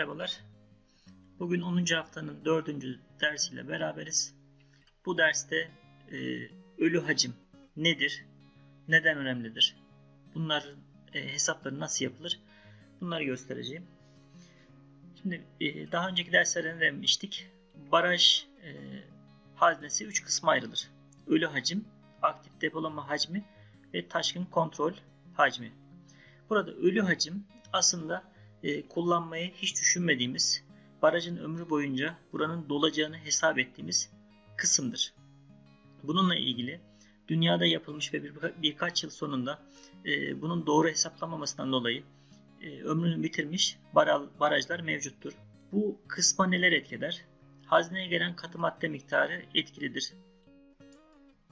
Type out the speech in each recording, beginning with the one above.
Merhabalar. Bugün 10. haftanın 4. dersiyle beraberiz. Bu derste e, ölü hacim nedir? Neden önemlidir? Bunlar e, hesapları nasıl yapılır? Bunları göstereceğim. Şimdi e, daha önceki derslerde demiştik? Baraj e, haznesi 3 kısma ayrılır. Ölü hacim, aktif depolama hacmi ve taşkın kontrol hacmi. Burada ölü hacim aslında e, kullanmayı hiç düşünmediğimiz, barajın ömrü boyunca buranın dolacağını hesap ettiğimiz kısımdır. Bununla ilgili dünyada yapılmış ve bir, birkaç yıl sonunda e, bunun doğru hesaplamamasından dolayı e, ömrünü bitirmiş barajlar mevcuttur. Bu kısma neler etkiler? Hazneye gelen katı madde miktarı etkilidir.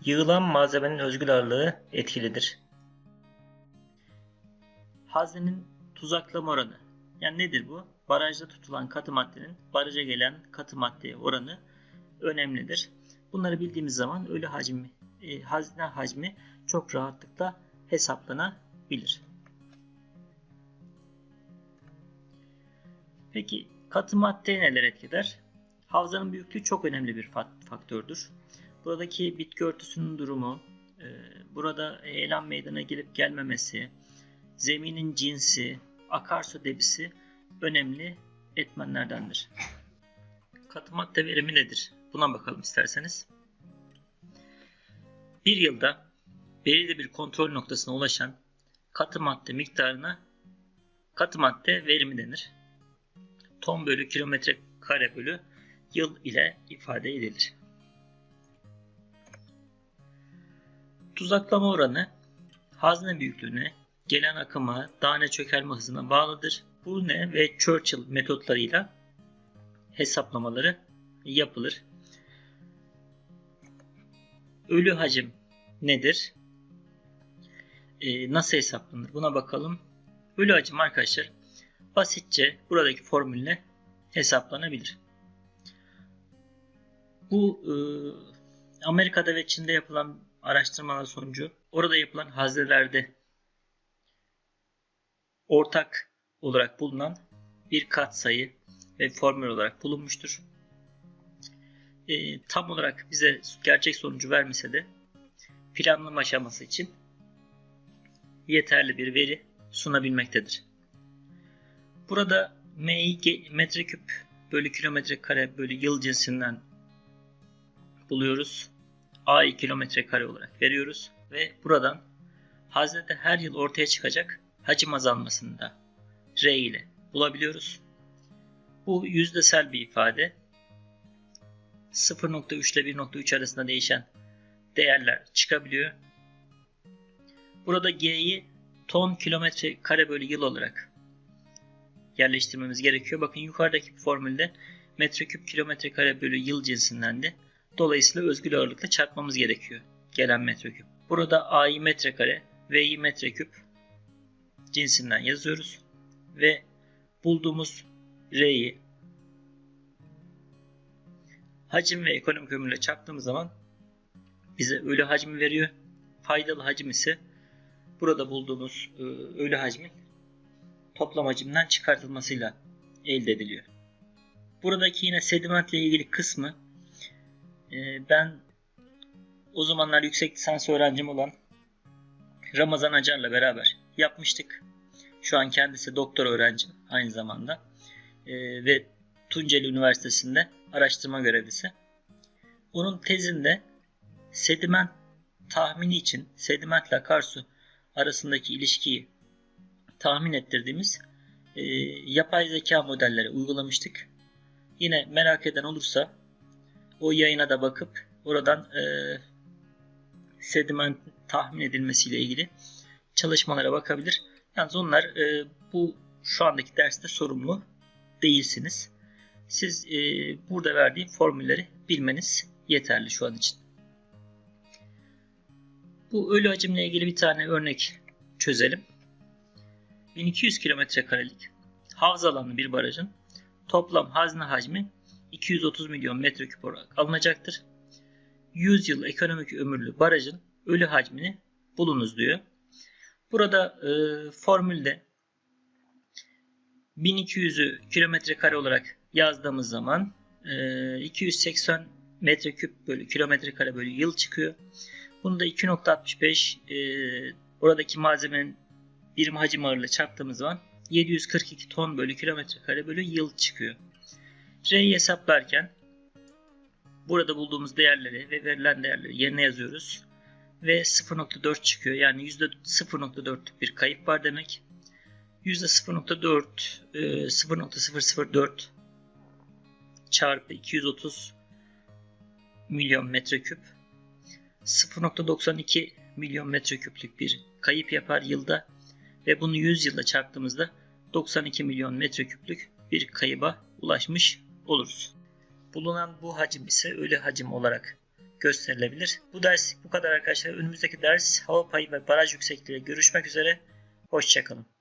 Yığılan malzemenin özgül ağırlığı etkilidir. Haznenin tuzaklama oranı yani nedir bu? Barajda tutulan katı maddenin baraja gelen katı maddeye oranı önemlidir. Bunları bildiğimiz zaman ölü hacmi, e, hazne hacmi çok rahatlıkla hesaplanabilir. Peki katı madde neler etkiler? Havzanın büyüklüğü çok önemli bir faktördür. Buradaki bitki örtüsünün durumu, e, burada eylem meydana gelip gelmemesi, zeminin cinsi, akarsu debisi önemli etmenlerdendir. Katı madde verimi nedir? Buna bakalım isterseniz. Bir yılda belirli bir kontrol noktasına ulaşan katı madde miktarına katı madde verimi denir. Ton bölü kilometre kare bölü yıl ile ifade edilir. Tuzaklama oranı hazne büyüklüğüne gelen akıma, tane çökelme hızına bağlıdır. Bu ne ve Churchill metotlarıyla hesaplamaları yapılır. Ölü hacim nedir? Ee, nasıl hesaplanır? Buna bakalım. Ölü hacim arkadaşlar basitçe buradaki formülle hesaplanabilir. Bu e, Amerika'da ve Çin'de yapılan araştırmalar sonucu orada yapılan haznelerde ortak olarak bulunan bir katsayı ve formül olarak bulunmuştur. E, tam olarak bize gerçek sonucu vermese de planlama aşaması için yeterli bir veri sunabilmektedir. Burada M'yi metreküp bölü kilometre kare bölü yıl cinsinden buluyoruz. A'yı kilometre kare olarak veriyoruz ve buradan haznede her yıl ortaya çıkacak hacim azalmasını da R ile bulabiliyoruz. Bu yüzdesel bir ifade. 0.3 ile 1.3 arasında değişen değerler çıkabiliyor. Burada G'yi ton kilometre kare bölü yıl olarak yerleştirmemiz gerekiyor. Bakın yukarıdaki formülde metreküp kilometre kare bölü yıl cinsindendi. Dolayısıyla özgül ağırlıkla çarpmamız gerekiyor gelen metreküp. Burada A'yı metrekare, V'yi metreküp, cinsinden yazıyoruz. Ve bulduğumuz R'yi hacim ve ekonomik ömürle çarptığımız zaman bize ölü hacmi veriyor. Faydalı hacim ise burada bulduğumuz e, ölü hacmin toplam hacimden çıkartılmasıyla elde ediliyor. Buradaki yine sedimentle ilgili kısmı e, ben o zamanlar yüksek lisans öğrencim olan Ramazan Acar'la beraber yapmıştık. Şu an kendisi doktor öğrencim aynı zamanda. E, ve Tunceli Üniversitesi'nde araştırma görevlisi. Onun tezinde sediment tahmini için sedimentle akarsu arasındaki ilişkiyi tahmin ettirdiğimiz e, yapay zeka modelleri uygulamıştık. Yine merak eden olursa o yayına da bakıp oradan e, sediment tahmin edilmesiyle ilgili çalışmalara bakabilir. Yalnız onlar e, bu şu andaki derste sorumlu değilsiniz. Siz e, burada verdiğim formülleri bilmeniz yeterli şu an için. Bu ölü hacimle ilgili bir tane örnek çözelim. 1200 kilometre karelik havza alanlı bir barajın toplam hazne hacmi 230 milyon metreküp olarak alınacaktır. 100 yıl ekonomik ömürlü barajın ölü hacmini bulunuz diyor. Burada e, formülde 1200'ü kilometre kare olarak yazdığımız zaman e, 280 metreküp bölü kilometre kare bölü yıl çıkıyor. Bunu da 2.65 e, oradaki malzemenin birim hacim ağırlığı çarptığımız zaman 742 ton bölü kilometre kare bölü yıl çıkıyor. R'yi hesaplarken burada bulduğumuz değerleri ve verilen değerleri yerine yazıyoruz. Ve 0.4 çıkıyor. Yani %0.4'lük bir kayıp var demek. %0.4 e, 0.004 çarpı 230 milyon metreküp 0.92 milyon metreküplük bir kayıp yapar yılda ve bunu 100 yılda çarptığımızda 92 milyon metreküplük bir kayıba ulaşmış oluruz. Bulunan bu hacim ise ölü hacim olarak gösterilebilir. Bu ders bu kadar arkadaşlar. Önümüzdeki ders hava payı ve baraj yüksekliği görüşmek üzere. Hoşçakalın.